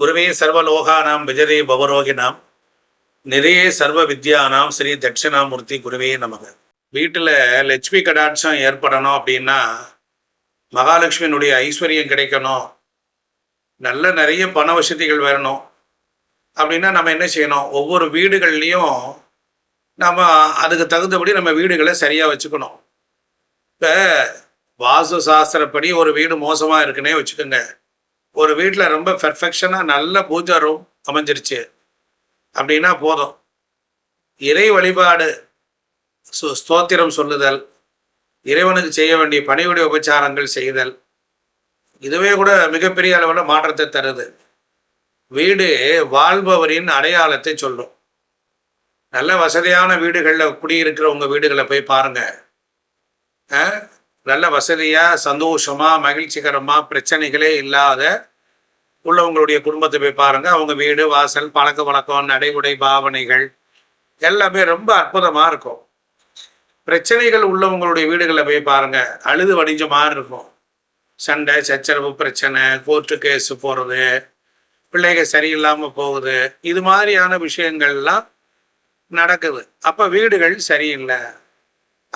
குருவே சர்வலோகானாம் விஜரே பவரோகினாம். நிறைய சர்வ வித்யானாம் ஸ்ரீ தட்சிணாமூர்த்தி குருவே நமக. வீட்டில் லட்சுமி கடாட்சம் ஏற்படணும் அப்படின்னா மகாலட்சுமியினுடைய ஐஸ்வர்யம் கிடைக்கணும். நல்ல நிறைய பண வசதிகள் வரணும். அப்படின்னா நம்ம என்ன செய்யணும்? ஒவ்வொரு வீடுகள்லையும் நம்ம அதுக்கு தகுந்தபடி நம்ம வீடுகளை சரியாக வச்சுக்கணும். இப்போ வாஸ்து சாஸ்திரப்படி ஒரு வீடு மோசமாக இருக்குன்னே வச்சுக்கோங்க. ஒரு வீட்டில் ரொம்ப பெர்ஃபெக்ஷனாக நல்ல பூஜை ரூம் அமைஞ்சிருச்சு. அப்படின்னா போதும். இறை வழிபாடு சு- ஸ்தோத்திரம் சொல்லுதல் இறைவனுக்கு செய்ய வேண்டிய பணிவிடை உபச்சாரங்கள் செய்தல் இதுவே கூட மிகப்பெரிய அளவில் மாற்றத்தை தருது. வீடு வாழ்பவரின் அடையாளத்தை சொல்லும். நல்ல வசதியான வீடுகளில் குடியிருக்கிறவங்க வீடுகளை போய் பாருங்கள் நல்ல வசதியாக சந்தோஷமாக மகிழ்ச்சிகரமாக பிரச்சனைகளே இல்லாத உள்ளவங்களுடைய குடும்பத்தை போய் பாருங்க. அவங்க வீடு வாசல் பழக்க வழக்கம் நடைமுறை பாவனைகள் எல்லாமே ரொம்ப அற்புதமாக இருக்கும். பிரச்சனைகள் உள்ளவங்களுடைய வீடுகளில் போய் பாருங்க. அழுது வடிஞ்ச மாதிரி இருக்கும். சண்டை சச்சரவு பிரச்சனை கோர்ட்டு கேஸ் போகிறது பிள்ளைகள் சரியில்லாமல் போகுது. இது மாதிரியான விஷயங்கள்லாம் நடக்குது. அப்போ வீடுகள் சரியில்லை.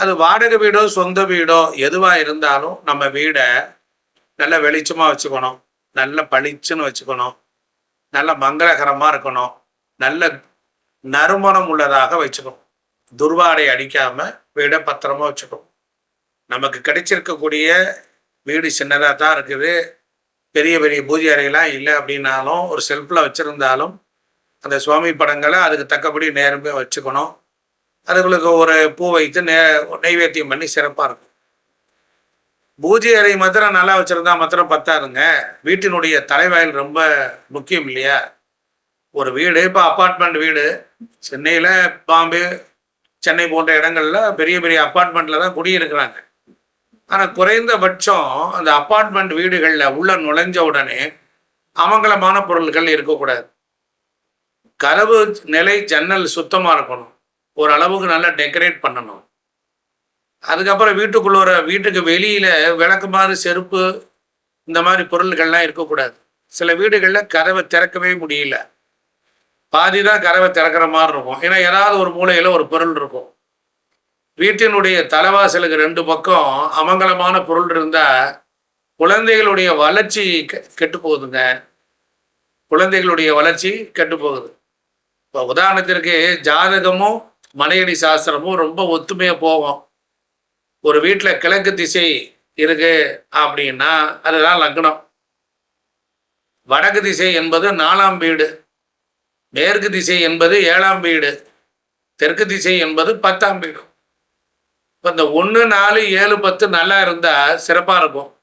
அது வாடகை வீடோ சொந்த வீடோ எதுவாக இருந்தாலும் நம்ம வீடை நல்ல வெளிச்சமாக வச்சுக்கணும். நல்ல பளிச்சுன்னு வச்சுக்கணும். நல்ல மங்களகரமாக இருக்கணும். நல்ல நறுமணம் உள்ளதாக வச்சுக்கணும். துர்வாடை அடிக்காமல் வீடை பத்திரமா வச்சுக்கணும். நமக்கு கிடைச்சிருக்கக்கூடிய வீடு சின்னதாக தான் இருக்குது. பெரிய பெரிய பூஜை அறையெல்லாம் இல்லை அப்படின்னாலும் ஒரு செல்ஃபில் வச்சுருந்தாலும் அந்த சுவாமி படங்களை அதுக்கு தக்கபடி நேரமே வச்சுக்கணும். அதுகளுக்கு ஒரு பூ வைத்து நெ நைவேத்தியம் பண்ணி சிறப்பாக இருக்கும். பூஜை அறை மாத்திரம் நல்லா வச்சுருந்தா மாத்திரம் பத்தாதுங்க. வீட்டினுடைய தலைவாயில் ரொம்ப முக்கியம் இல்லையா? ஒரு வீடு இப்போ அப்பார்ட்மெண்ட் வீடு. சென்னையில் பாம்பே சென்னை போன்ற இடங்கள்ல பெரிய பெரிய அப்பார்ட்மெண்ட்டில் தான் குடியிருக்கிறாங்க. ஆனால் குறைந்தபட்சம் அந்த அப்பார்ட்மெண்ட் வீடுகளில் உள்ள நுழைஞ்ச உடனே அமங்கலமான பொருட்கள் இருக்கக்கூடாது. கதவு நிலை ஜன்னல் சுத்தமாக இருக்கணும். ஒரு அளவுக்கு நல்லா டெக்கரேட் பண்ணணும். அதுக்கப்புறம் வீட்டுக்குள்ள வீட்டுக்கு வெளியில் விளக்கு மாதிரி செருப்பு இந்த மாதிரி பொருள்கள்லாம் இருக்கக்கூடாது. சில வீடுகளில் கதவை திறக்கவே முடியல. பாதி தான் கதவை திறக்கிற மாதிரி இருக்கும். ஏன்னா ஏதாவது ஒரு மூலையில் ஒரு பொருள் இருக்கும். வீட்டினுடைய தலைவாசலுக்கு ரெண்டு பக்கம் அமங்கலமான பொருள் இருந்தால் குழந்தைகளுடைய வளர்ச்சி கெ- கெட்டு போகுதுங்க. குழந்தைகளுடைய வளர்ச்சி கெட்டு போகுது. இப்போ உதாரணத்திற்கு ஜாதகமும் மனையடி சாஸ்திரமும் ரொம்ப ஒத்துமையாக போகும். ஒரு வீட்டில் கிழக்கு திசை இருக்கு அப்படின்னா அதுதான் லக்னம். வடக்கு திசை என்பது நாலாம் வீடு. மேற்கு திசை என்பது ஏழாம் வீடு. தெற்கு திசை என்பது பத்தாம் வீடு. இப்போ இந்த ஒன்று நாலு ஏழு பத்து நல்லா இருந்தால் சிறப்பாக இருக்கும்.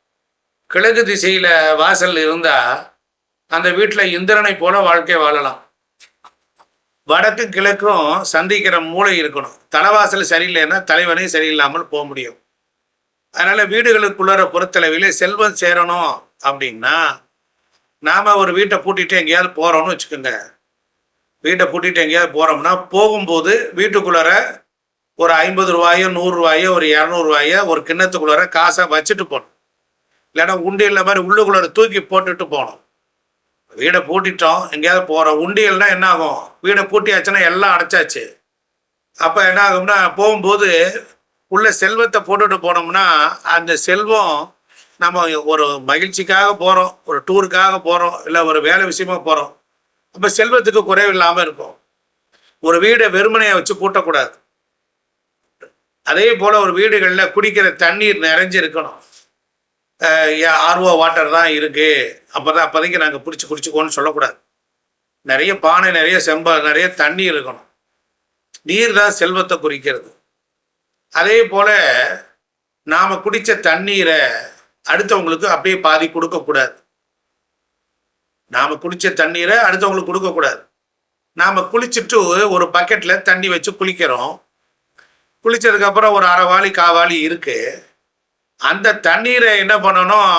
கிழக்கு திசையில் வாசல் இருந்தால் அந்த வீட்டில் இந்திரனை போல வாழ்க்கை வாழலாம். வடக்கு கிழக்கும் சந்திக்கிற மூளை இருக்கணும். தலைவாசல் சரியில்லைன்னா தலைவனே சரியில்லாமல் போக முடியும். அதனால் வீடுகளுக்குள்ளார பொறுத்தளவிலே செல்வம் சேரணும் அப்படின்னா நாம் ஒரு வீட்டை பூட்டிட்டு எங்கேயாவது போகிறோம்னு வச்சுக்கோங்க. வீட்டை பூட்டிட்டு எங்கேயாவது போகிறோம்னா போகும்போது வீட்டுக்குள்ளார ஒரு ஐம்பது ரூபாயோ நூறுரூவாயோ ஒரு இரநூறுவாயோ ஒரு கிண்ணத்துக்குள்ளார காசை வச்சுட்டு போகணும். இல்லைன்னா உண்டியில் மாதிரி உள்ளுக்குள்ளார தூக்கி போட்டுட்டு போகணும். வீடை பூட்டிட்டோம் எங்கேயாவது போகிறோம் உண்டியல்னா என்ன ஆகும் வீடை பூட்டியாச்சுன்னா எல்லாம் அடைச்சாச்சு. அப்போ என்ன ஆகும்னா போகும்போது உள்ள செல்வத்தை போட்டுட்டு போனோம்னா அந்த செல்வம் நம்ம ஒரு மகிழ்ச்சிக்காக போகிறோம் ஒரு டூருக்காக போகிறோம் இல்லை ஒரு வேலை விஷயமா போகிறோம் அப்போ செல்வத்துக்கு குறைவு இல்லாமல் இருக்கும் ஒரு வீடை வெறுமனையை வச்சு பூட்டக்கூடாது. அதே போல் ஒரு வீடுகளில் குடிக்கிற தண்ணீர் நிறைஞ்சு இருக்கணும் ஆர்ஓ வாட்டர் தான் இருக்குது அப்போ தான் அப்போதைக்கு நாங்கள் பிடிச்சி குடிச்சுக்கோன்னு சொல்லக்கூடாது. நிறைய பானை நிறைய செம்ப நிறைய தண்ணி இருக்கணும். நீர் தான் செல்வத்தை குறிக்கிறது. அதே போல் நாம் குடித்த தண்ணீரை அடுத்தவங்களுக்கு அப்படியே பாதி கொடுக்கக்கூடாது. நாம் குடித்த தண்ணீரை அடுத்தவங்களுக்கு கொடுக்கக்கூடாது. நாம் குளிச்சுட்டு ஒரு பக்கெட்டில் தண்ணி வச்சு குளிக்கிறோம். குளிச்சதுக்கப்புறம் ஒரு அரை வாளி காவாளி இருக்குது அந்த தண்ணீரை என்ன பண்ணணும்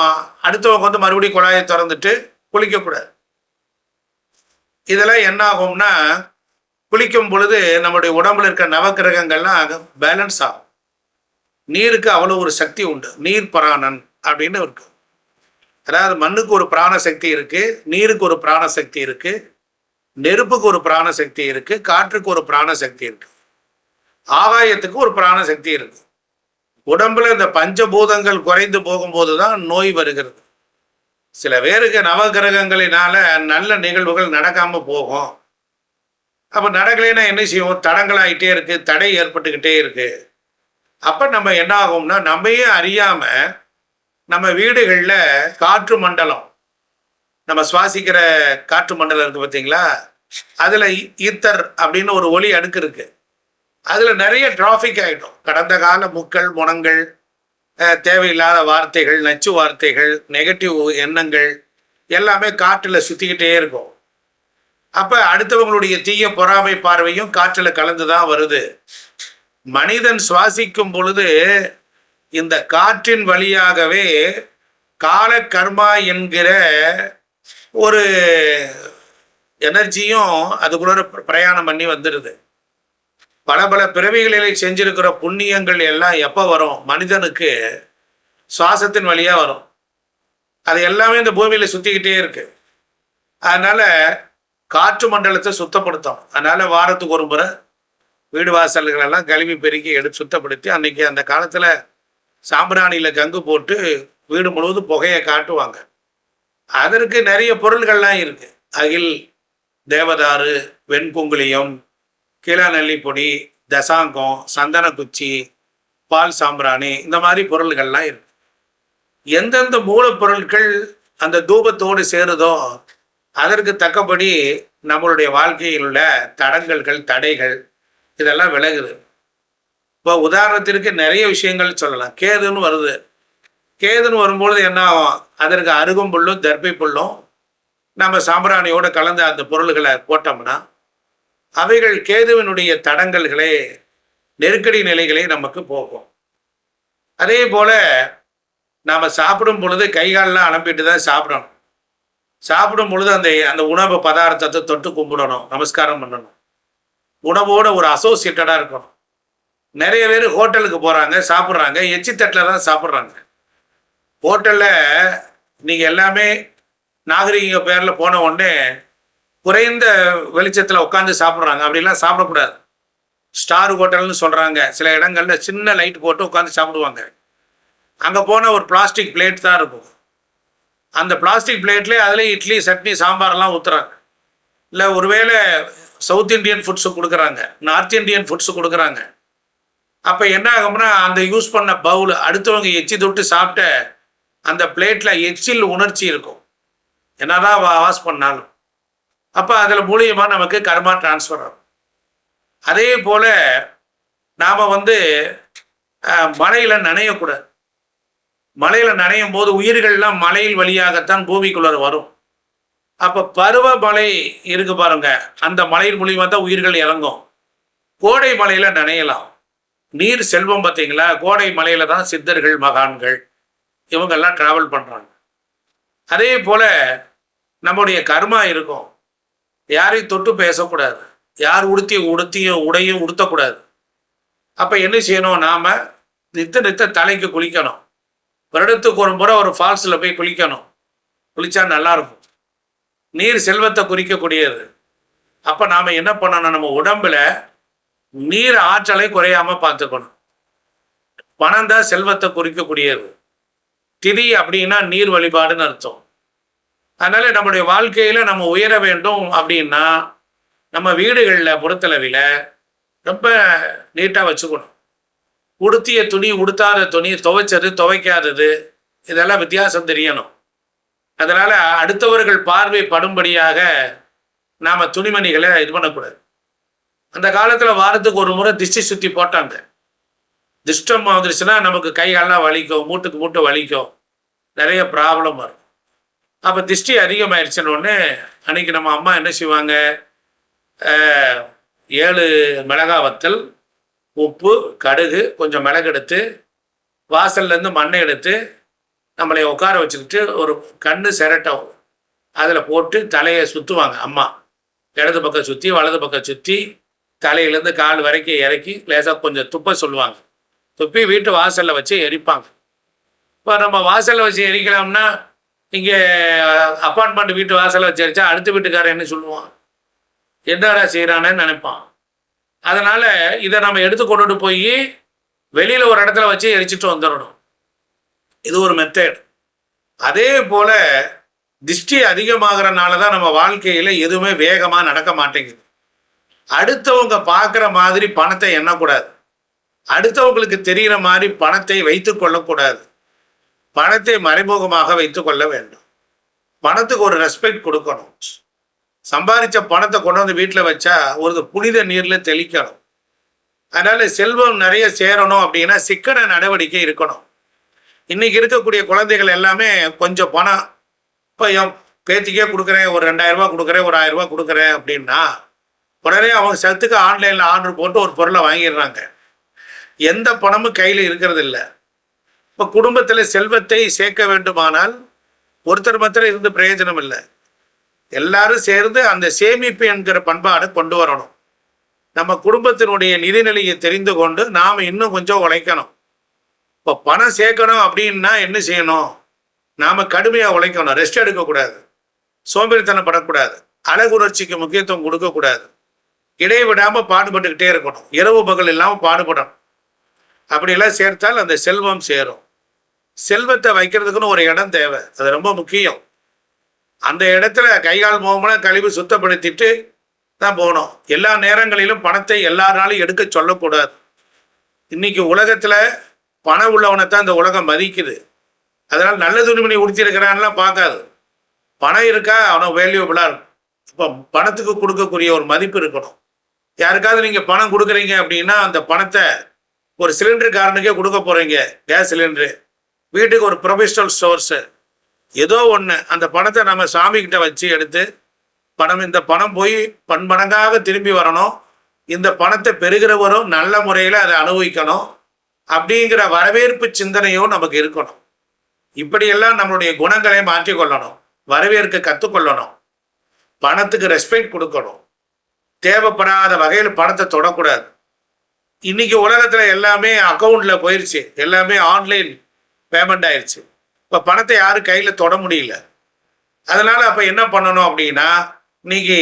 அடுத்தவங்க வந்து மறுபடியும் குழாயை திறந்துட்டு குளிக்கக்கூடாது இதெல்லாம் என்ன ஆகும்னா குளிக்கும் பொழுது நம்முடைய உடம்புல இருக்க நவக்கிரகங்கள்லாம் பேலன்ஸ் ஆகும். நீருக்கு அவ்வளோ ஒரு சக்தி உண்டு. நீர் பிராணன் அப்படின்னு இருக்கு அதாவது மண்ணுக்கு ஒரு பிராண சக்தி இருக்கு நீருக்கு ஒரு பிராண சக்தி இருக்கு நெருப்புக்கு ஒரு பிராண சக்தி இருக்கு காற்றுக்கு ஒரு பிராண சக்தி இருக்கு. ஆகாயத்துக்கு ஒரு பிராண சக்தி இருக்கு. உடம்புல இந்த பஞ்சபூதங்கள் குறைந்து போகும்போது தான் நோய் வருகிறது. சில பேருக்கு நவகிரகங்களினால நல்ல நிகழ்வுகள் நடக்காம போகும். அப்ப நடக்கலைன்னா என்ன செய்வோம்? தடங்களாயிட்டே இருக்கு தடை ஏற்பட்டுக்கிட்டே இருக்கு. அப்ப நம்ம என்ன ஆகும்னா நம்மையே அறியாம நம்ம வீடுகளில் காற்று மண்டலம் நம்ம சுவாசிக்கிற காற்று மண்டலம் இருக்கு பார்த்தீங்களா அதுல ஈத்தர் அப்படின்னு ஒரு ஒளி அடுக்கு இருக்கு. அதில் நிறைய டிராஃபிக் ஆகிட்டோம் கடந்த கால முக்கள் முனங்கள் தேவையில்லாத வார்த்தைகள் நச்சு வார்த்தைகள் நெகட்டிவ் எண்ணங்கள் எல்லாமே காற்றில் சுற்றிக்கிட்டே இருக்கும். அப்போ அடுத்தவங்களுடைய தீய பொறாமை பார்வையும் காற்றில் கலந்து தான் வருது. மனிதன் சுவாசிக்கும் பொழுது இந்த காற்றின் வழியாகவே கால கர்மா என்கிற ஒரு எனர்ஜியும் அதுக்குள்ள பிரயாணம் பண்ணி வந்துடுது பல பல பிறவிகளிலே செஞ்சிருக்கிற புண்ணியங்கள் எல்லாம் எப்போ வரும்? மனிதனுக்கு சுவாசத்தின் வழியாக வரும். அது எல்லாமே இந்த பூமியில் சுற்றிக்கிட்டே இருக்கு. அதனால் காற்று மண்டலத்தை சுத்தப்படுத்தும் அதனால் வாரத்துக்கு ஒரு முறை வீடு வாசல்கள் எல்லாம் கழுவி பெருக்கி எடுத்து சுத்தப்படுத்தி அன்னைக்கு அந்த காலத்தில் சாம்பிராணியில் கங்கு போட்டு வீடு முழுவதும் புகையை காட்டுவாங்க. அதற்கு நிறைய பொருள்கள்லாம் இருக்குது அகில் தேவதாரு வெண்குங்குளியம் கீழநெல்லி பொடி தசாங்கம் சந்தனக்குச்சி பால் சாம்பிராணி இந்த மாதிரி பொருள்கள்லாம் இருக்கு. எந்தெந்த மூலப்பொருட்கள் அந்த தூபத்தோடு சேருதோ அதற்கு தக்கபடி நம்மளுடைய வாழ்க்கையில் உள்ள தடங்கல்கள் தடைகள் இதெல்லாம் விலகுது. இப்போ உதாரணத்திற்கு நிறைய விஷயங்கள் சொல்லலாம். கேதுன்னு வருது. கேதுன்னு வரும்பொழுது என்ன ஆகும்? அதற்கு அருகும் புல்லும் தர்பை புல்லும் நம்ம சாம்பிராணியோடு கலந்த அந்த பொருள்களை போட்டோம்னா அவைகள் கேதுவினுடைய தடங்கல்களே நெருக்கடி நிலைகளே நமக்கு போகும். அதே போல நாம் சாப்பிடும் பொழுது கை காலெல்லாம் அலம்பிட்டு தான் சாப்பிடணும். சாப்பிடும் பொழுது அந்த அந்த உணவு பதார்த்தத்தை தொட்டு கும்பிடணும் நமஸ்காரம் பண்ணணும். உணவோட ஒரு அசோசியேட்டடாக இருக்கணும். நிறைய பேர் ஹோட்டலுக்கு போகிறாங்க சாப்பிட்றாங்க எச்சித்தட்டில் தான் சாப்பிட்றாங்க. ஹோட்டலில் நீங்கள் எல்லாமே நாகரிக பேரில் போன உடனே குறைந்த வெளிச்சத்தில் உட்காந்து சாப்பிட்றாங்க. அப்படிலாம் சாப்பிடக்கூடாது. ஸ்டார் ஹோட்டல்னு சொல்கிறாங்க சில இடங்கள்ல சின்ன லைட் போட்டு உட்காந்து சாப்பிடுவாங்க. அங்கே போனால் ஒரு பிளாஸ்டிக் பிளேட் தான் இருக்கும். அந்த பிளாஸ்டிக் பிளேட்லேயே அதிலே இட்லி சட்னி சாம்பார்லாம் ஊற்றுறாங்க இல்லை ஒருவேளை சவுத் இந்தியன் ஃபுட்ஸு கொடுக்குறாங்க. நார்த் இந்தியன் ஃபுட்ஸு கொடுக்குறாங்க. அப்போ என்ன ஆகும்னா அந்த யூஸ் பண்ண பவுல் அடுத்தவங்க எச்சி தொட்டு சாப்பிட்ட அந்த பிளேட்டில் எச்சில் உணர்ச்சி இருக்கும். என்னதான் வா வாஷ் பண்ணாலும். அப்போ அதில் மூலியமாக நமக்கு கர்மா டிரான்ஸ்ஃபர் ஆகும். அதே போல் நாம் வந்து மலையில் நனையக்கூடாது. மலையில் நனையும் போது உயிர்கள்லாம் மலையில் வழியாகத்தான் பூமிக்குள்ளே வரும். அப்போ பருவமழை இருக்கு பாருங்க. அந்த மலையின் மூலியமாக தான் உயிர்கள் இறங்கும். கோடை மலையில் நனையலாம். நீர் செல்வம் பார்த்தீங்களா கோடை மலையில் தான் சித்தர்கள் மகான்கள் இவங்கெல்லாம் ட்ராவல் பண்ணுறாங்க அதே போல் நம்முடைய கர்மா இருக்கும். யாரையும் தொட்டு பேசக்கூடாது. யார் உடுத்திய உடுத்திய உடையும் உடுத்தக்கூடாது. அப்போ என்ன செய்யணும்? நாம் நித்த நித்த தலைக்கு குளிக்கணும். வருடத்துக்கு ஒரு முறை ஒரு ஃபால்ஸில் போய் குளிக்கணும். குளித்தா நல்லாயிருக்கும். நீர் செல்வத்தை குறிக்கக்கூடியது. அப்போ நாம் என்ன பண்ணணும்? நம்ம உடம்புல நீர் ஆற்றலை குறையாமல் பார்த்துக்கணும். பணம் தான் செல்வத்தை குறிக்கக்கூடியது. திதி அப்படின்னா நீர் வழிபாடுன்னு அர்த்தம். அதனால நம்முடைய வாழ்க்கையில நம்ம உயர வேண்டும் அப்படின்னா நம்ம வீடுகளில் பொறுத்தளவில் ரொம்ப நீட்டாக வச்சுக்கணும். உடுத்திய துணி உடுத்தாத துணி துவைச்சது துவைக்காதது இதெல்லாம் வித்தியாசம் தெரியணும். அதனால் அடுத்தவர்கள் பார்வை படும்படியாக நாம் துணிமணிகளை இது பண்ணக்கூடாது. அந்த காலத்தில் வாரத்துக்கு ஒரு முறை திஷ்டி சுற்றி போட்டாங்க. திஷ்டம் வந்துருச்சுன்னா நமக்கு கைகாலெலாம் வலிக்கும் மூட்டுக்கு மூட்டை வலிக்கும். நிறைய ப்ராப்ளம் வரும். அப்போ திஷ்டி அதிகமாயிருச்சுன்னு ஒன்று அன்னைக்கு நம்ம அம்மா என்ன செய்வாங்க? ஏழு மிளகா வத்தல் உப்பு கடுகு கொஞ்சம் மிளகு எடுத்து வாசல்லேருந்து மண்ணை எடுத்து நம்மளை உட்கார வச்சுக்கிட்டு ஒரு கண்ணு சிரட்டம் அதில் போட்டு தலையை சுற்றுவாங்க அம்மா. இடது பக்கம் சுற்றி வலது பக்கம் சுற்றி தலையிலேருந்து கால் வரைக்கும் இறக்கி லேசாக கொஞ்சம் துப்ப சொல்லுவாங்க. துப்பி வீட்டு வாசலில் வச்சு எரிப்பாங்க. இப்போ நம்ம வாசலில் வச்சு எரிக்கலாம்னா இங்கே அப்பார்ட்மெண்ட் வீட்டு வாசலை வச்சிருச்சா அடுத்த வீட்டுக்காரன் என்ன சொல்லுவான்? என்னடா செய்கிறானேன்னு நினைப்பான். அதனால் இதை நம்ம எடுத்து கொண்டுட்டு போய் வெளியில் ஒரு இடத்துல வச்சு எரிச்சிட்டு வந்துடணும். இது ஒரு மெத்தேட் அதே போல் திஷ்டி அதிகமாகறனால தான் நம்ம வாழ்க்கையில் எதுவுமே வேகமாக நடக்க மாட்டேங்குது. அடுத்தவங்க பார்க்குற மாதிரி பணத்தை எண்ணக்கூடாது. அடுத்தவங்களுக்கு தெரிகிற மாதிரி பணத்தை வைத்து கொள்ளக்கூடாது. பணத்தை மறைமுகமாக வைத்து கொள்ள வேண்டும். பணத்துக்கு ஒரு ரெஸ்பெக்ட் கொடுக்கணும். சம்பாதிச்ச பணத்தை கொண்டு வந்து வீட்டில் வச்சா ஒரு புனித நீரில் தெளிக்கணும். அதனால செல்வம் நிறைய சேரணும் அப்படின்னா சிக்கன நடவடிக்கை இருக்கணும். இன்னைக்கு இருக்கக்கூடிய குழந்தைகள் எல்லாமே கொஞ்சம் பணம் இப்போ என் பேத்திக்கே கொடுக்குறேன் ஒரு ரெண்டாயிரம் ரூபா கொடுக்குறேன் ஒரு ஆயிரரூபா கொடுக்குறேன் அப்படின்னா உடனே அவங்க செத்துக்கு ஆன்லைனில் ஆர்டர் போட்டு ஒரு பொருளை வாங்கிடுறாங்க. எந்த பணமும் கையில் இருக்கிறது இல்லை இப்போ குடும்பத்தில் செல்வத்தை சேர்க்க வேண்டுமானால் ஒருத்தர் மாத்திரம் இருந்து பிரயோஜனம் இல்லை. எல்லாரும் சேர்ந்து அந்த சேமிப்பு என்கிற பண்பாடை கொண்டு வரணும். நம்ம குடும்பத்தினுடைய நிதிநிலையை தெரிந்து கொண்டு நாம் இன்னும் கொஞ்சம் உழைக்கணும். இப்போ பணம் சேர்க்கணும் அப்படின்னா என்ன செய்யணும்? நாம் கடுமையாக உழைக்கணும். ரெஸ்ட் எடுக்கக்கூடாது. சோம்பேறித்தனம் படக்கூடாது அழகுணர்ச்சிக்கு முக்கியத்துவம் கொடுக்கக்கூடாது. இடைவிடாமல் பாடுபட்டுக்கிட்டே இருக்கணும். இரவு பகல் இல்லாமல் பாடுபடணும். அப்படியெல்லாம் சேர்த்தால் அந்த செல்வம் சேரும். செல்வத்தை வைக்கிறதுக்குன்னு ஒரு இடம் தேவை. அது ரொம்ப முக்கியம். அந்த இடத்துல கைகால் முகமெல்லாம் கழிவு சுத்தப்படுத்திட்டு தான் போகணும். எல்லா நேரங்களிலும் பணத்தை எல்லாராலும் எடுக்க சொல்லக்கூடாது. இன்னைக்கு உலகத்தில் பணம் உள்ளவனை தான் இந்த உலகம் மதிக்குது. அதனால் நல்ல துணிமணி உடுத்திருக்கிறான்லாம் பார்க்காது. பணம் இருக்கா? அவனை வேல்யூபிளாக இருக்கும். இப்போ பணத்துக்கு கொடுக்கக்கூடிய ஒரு மதிப்பு இருக்கணும். யாருக்காவது நீங்கள் பணம் கொடுக்குறீங்க அப்படின்னா அந்த பணத்தை ஒரு சிலிண்டருக்காரனுக்கே கொடுக்க போகிறீங்க கேஸ் சிலிண்டரு வீட்டுக்கு ஒரு ப்ரொஃபஷனல் ஸ்டோர்ஸு ஏதோ ஒன்று அந்த பணத்தை நம்ம சாமிக்கிட்ட வச்சு எடுத்து பணம் இந்த பணம் போய் பன்மடங்காக திரும்பி வரணும். இந்த பணத்தை பெறுகிறவரும் நல்ல முறையில் அதை அனுபவிக்கணும். அப்படிங்கிற வரவேற்பு சிந்தனையும் நமக்கு இருக்கணும். இப்படியெல்லாம் நம்மளுடைய குணங்களை மாற்றிக்கொள்ளணும். வரவேற்க கற்றுக்கொள்ளணும். பணத்துக்கு ரெஸ்பெக்ட் கொடுக்கணும். தேவைப்படாத வகையில் பணத்தை தொடக்கூடாது. இன்னைக்கு உலகத்தில் எல்லாமே அக்கௌண்ட்டில் போயிடுச்சு எல்லாமே ஆன்லைன் பேமெண்ட் ஆயிடுச்சு இப்போ பணத்தை யாரும் கையில் தொட முடியல. அதனால் அப்போ என்ன பண்ணணும் அப்படின்னா இன்னைக்கு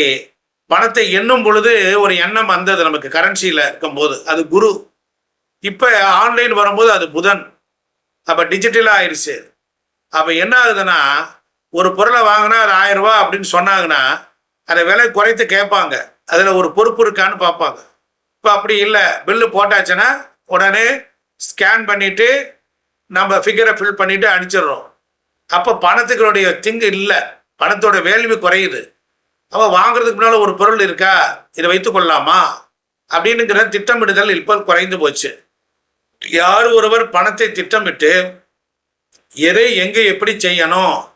பணத்தை எண்ணும் பொழுது ஒரு எண்ணம் வந்தது நமக்கு கரன்சியில் இருக்கும்போது. அது குரு. இப்போ ஆன்லைன் வரும்போது அது புதன். அப்போ டிஜிட்டலாக ஆயிடுச்சு அப்போ என்ன ஆகுதுன்னா ஒரு பொருளை வாங்கினா அது ஆயிரம் ரூபா அப்படின்னு சொன்னாங்கன்னா அதை விலை குறைத்து கேட்பாங்க. அதில் ஒரு பொறுப்பு இருக்கான்னு பார்ப்பாங்க. இப்போ அப்படி இல்லை. பில்லு போட்டாச்சுன்னா உடனே ஸ்கேன் பண்ணிவிட்டு நம்ம ஃபிகரை ஃபில் பண்ணிவிட்டு அனுப்பிச்சிடுறோம். அப்போ பணத்துக்களுடைய திங்கு இல்லை. பணத்தோட வேல்யூ குறையுது. அப்போ வாங்குறதுக்கு முன்னால் ஒரு பொருள் இருக்கா? இதை வைத்து கொள்ளலாமா? அப்படின்னுங்கிற திட்டமிடுதல் இப்போ குறைந்து போச்சு. யார் ஒருவர் பணத்தை திட்டமிட்டு எதை எங்கே எப்படி செய்யணும்?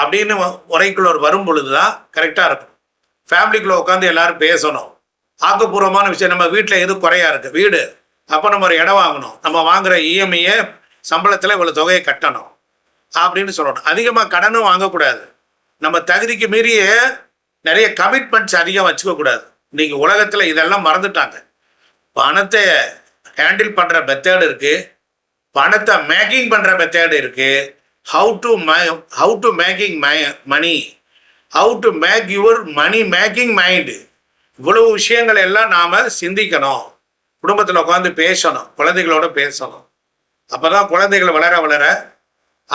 அப்படின்னு உரைக்குள்ள வரும் பொழுது தான் கரெக்டாக இருக்கும். ஃபேமிலிக்குள்ளே உட்காந்து எல்லாரும் பேசணும். ஆக்கப்பூர்வமான விஷயம் நம்ம வீட்டில் எது குறையா இருக்குது வீடு. அப்போ நம்ம ஒரு இடம் வாங்கணும். நம்ம வாங்குகிற இஎம்ஐயை சம்பளத்தில் இவ்வளோ தொகையை கட்டணும் அப்படின்னு சொல்லணும். அதிகமாக கடனும் வாங்கக்கூடாது. நம்ம தகுதிக்கு மீறிய நிறைய கமிட்மெண்ட்ஸ் அதிகம் வச்சுக்கக்கூடாது இன்னைக்கு உலகத்தில் இதெல்லாம் மறந்துட்டாங்க. பணத்தை ஹேண்டில் பண்ணுற மெத்தேடு இருக்குது பணத்தை மேக்கிங் பண்ணுற மெத்தேடு இருக்குது how to how to making money how to make your money making mind இவ்வளவு விஷயங்கள் எல்லாம் நாம் சிந்திக்கணும். குடும்பத்தில் உட்காந்து பேசணும். குழந்தைகளோட பேசணும். அப்போ தான் குழந்தைகள் வளர வளர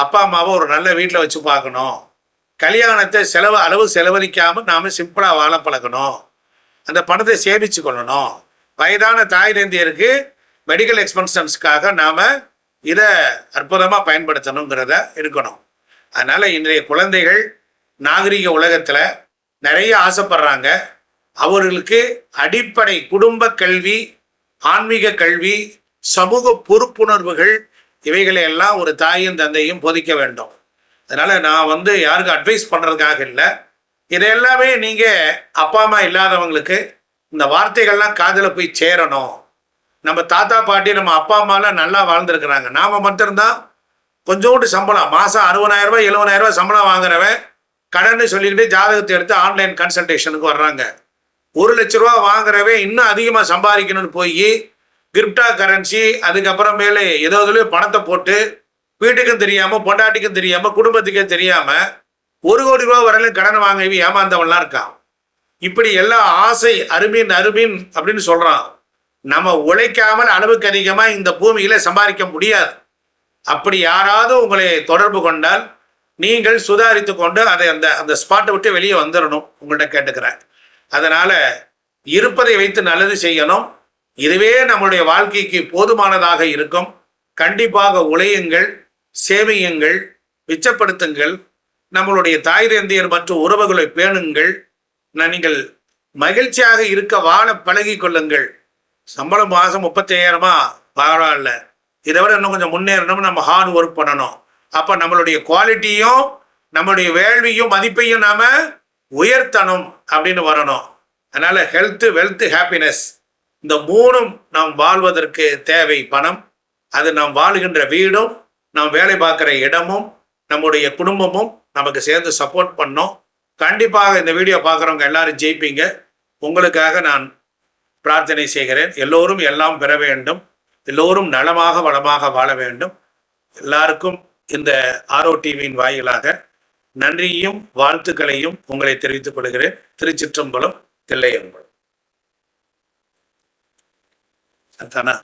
அப்பா அம்மாவை ஒரு நல்ல வீட்டில் வச்சு பார்க்கணும். கல்யாணத்தை செலவு அளவு செலவழிக்காமல் நாம் சிம்பிளாக வாழ பழகணும். அந்த பணத்தை சேமித்து கொள்ளணும். வயதான தாய் தந்தையருக்கு மெடிக்கல் எக்ஸ்பென்சன்ஸ்க்காக நாம் இதை அற்புதமாக பயன்படுத்தணுங்கிறத இருக்கணும். அதனால் இன்றைய குழந்தைகள் நாகரிக உலகத்தில் நிறைய ஆசைப்படுறாங்க. அவர்களுக்கு அடிப்படை குடும்ப கல்வி ஆன்மீக கல்வி சமூக பொறுப்புணர்வுகள் இவைகளை எல்லாம் ஒரு தாயும் தந்தையும் போதிக்க வேண்டும். அதனால நான் வந்து யாருக்கும் அட்வைஸ் பண்ணுறதுக்காக இல்லை. இது எல்லாமே நீங்கள் அப்பா அம்மா இல்லாதவங்களுக்கு இந்த வார்த்தைகள்லாம் காதில் போய் சேரணும். நம்ம தாத்தா பாட்டி நம்ம அப்பா அம்மாலாம் நல்லா வாழ்ந்துருக்குறாங்க. நாம் மட்டும்தான் கொஞ்சோண்டு சம்பளம். மாதம் அறுபதாயிரம் ரூபாய் எழுபதாயிரம் ரூபாய் சம்பளம் வாங்குறவன் கடன் சொல்லிக்கிட்டு ஜாதகத்தை எடுத்து ஆன்லைன் கன்சல்டேஷனுக்கு வர்றாங்க. ஒரு லட்ச ரூபா வாங்குறவே இன்னும் அதிகமாக சம்பாதிக்கணும்னு போய் கிரிப்டா கரன்சி அதுக்கப்புறமேலே ஏதோ இதுலேயும் பணத்தை போட்டு வீட்டுக்கும் தெரியாம பொண்டாட்டிக்கும் தெரியாம குடும்பத்துக்கே தெரியாம ஒரு கோடி ரூபா வரையிலும் கடன் வாங்கி ஏமாந்தவன்லாம் இருக்கான். இப்படி எல்லா ஆசை அருமின் அருமின் அப்படின்னு சொல்றான். நம்ம உழைக்காமல் அளவுக்கு அதிகமா இந்த பூமியில சம்பாதிக்க முடியாது. அப்படி யாராவது உங்களை தொடர்பு கொண்டால் நீங்கள் சுதாரித்து கொண்டு அதை அந்த அந்த ஸ்பாட்டை விட்டு வெளியே வந்துடணும் உங்கள்கிட்ட கேட்டுக்கிறேன். அதனால இருப்பதை வைத்து நல்லது செய்யணும். இதுவே நம்முடைய வாழ்க்கைக்கு போதுமானதாக இருக்கும். கண்டிப்பாக உழையுங்கள் சேமியுங்கள் மிச்சப்படுத்துங்கள். நம்மளுடைய தாய் தந்தையர் மற்றும் உறவுகளை பேணுங்கள். நீங்கள் மகிழ்ச்சியாக இருக்க வாழ பழகி கொள்ளுங்கள். சம்பளம் மாதம் முப்பத்தையாயிரமா? பரவாயில்ல. இதை விட இன்னும் கொஞ்சம் முன்னேறணும் நம்ம ஹார்ட் ஒர்க் பண்ணணும். அப்போ நம்மளுடைய குவாலிட்டியும் நம்மளுடைய வேள்வியும் மதிப்பையும் நாம உயர்த்தணும் அப்படின்னு வரணும். அதனால ஹெல்த் வெல்த் ஹாப்பினஸ் இந்த மூணும் நாம் வாழ்வதற்கு தேவை பணம். அது நாம் வாழ்கின்ற வீடும் நாம் வேலை பார்க்குற இடமும் நம்முடைய குடும்பமும் நமக்கு சேர்ந்து சப்போர்ட் பண்ணோம். கண்டிப்பாக இந்த வீடியோ பார்க்குறவங்க எல்லாரும் ஜெயிப்பீங்க. உங்களுக்காக நான் பிரார்த்தனை செய்கிறேன். எல்லோரும் எல்லாம் பெற வேண்டும். எல்லோரும் நலமாக வளமாக வாழ வேண்டும். எல்லாருக்கும் இந்த ஆரோ டிவியின் வாயிலாக நன்றியும் வாழ்த்துக்களையும் உங்களை தெரிவித்துக் கொள்கிறேன். திருச்சிற்றம்பலம் தில்லையம்பலம். Santana.